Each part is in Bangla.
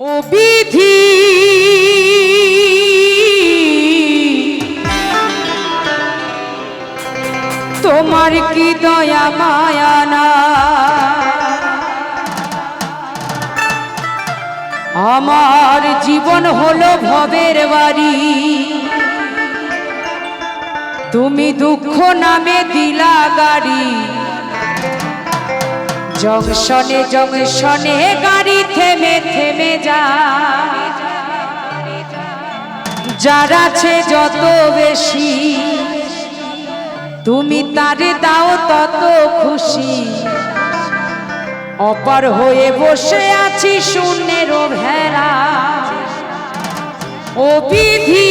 বিধি। তোমার কি দয়া, মায়া না? আমার জীবন হলো ভবের বাড়ি। তুমি দুঃখ নামে দিলা গাড়ি। জংশনে জংশনে গাড়ি থেমে থেমে যা। যার আছে যত বেশি, তুমি তারে দাও তত খুশি। অপার হয়ে বসে আছি শূন্যের ভেড়া ও বিধি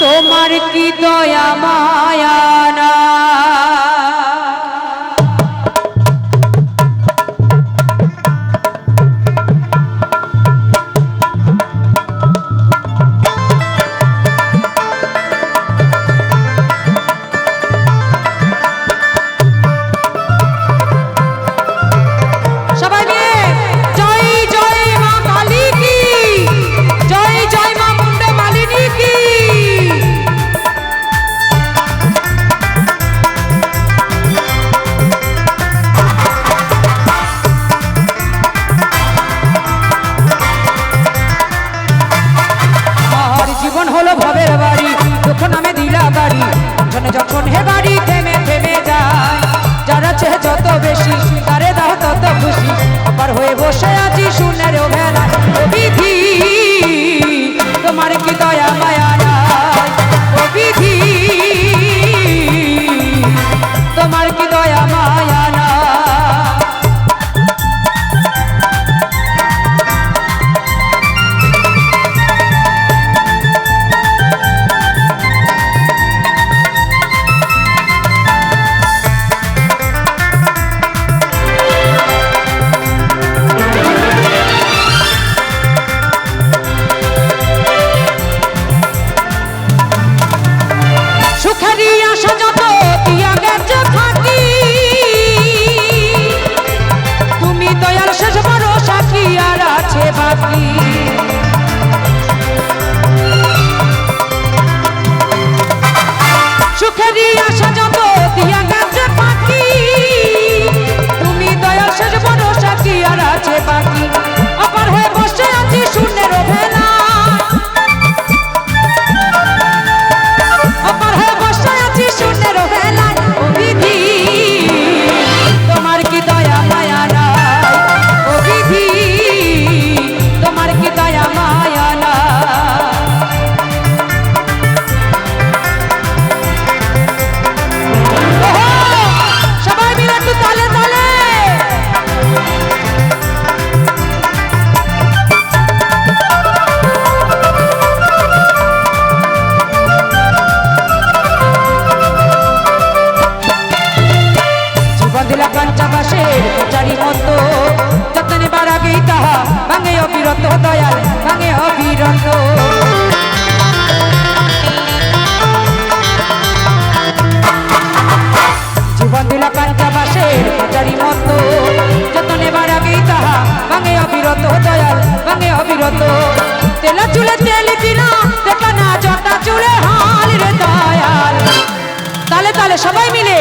তোমার কি দয়া, মায়া? যখন হে গাড়ি থেমে থেমে যায়, যারা চেয়ে যত বেশি, তারে দাও তত খুশি। আবার হয়ে বসে আছি শূন্যের ভেলা বিধি, তোমার কি দয়া, মায়া নাই? বিধি, তোমার কি দয়া, মায়া তাহা ভাঙে অবিরত, দয়াল, ভাঙে অবিরত। তেলা চুলে তেল দিনা দেখা না জটা চুলে হাল রে দয়াল। তালে তালে সবাই মিলে,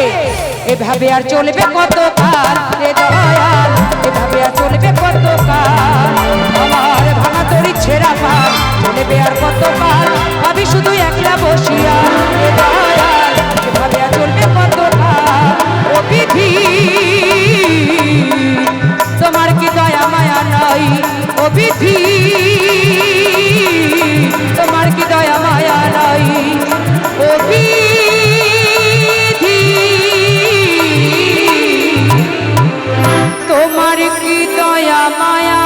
এভাবে আর চলবে কত কাল রে দয়াল? এভাবে আর চলবে কত কাল আমার ভাঙা তরি পাল চলবে আর কত কাল ভাবি শুধু একলা বসিয়া। চাই ও তোমার কি দয়া মায়া নাই? ও বিধি। তোমার কি দয়া মায়া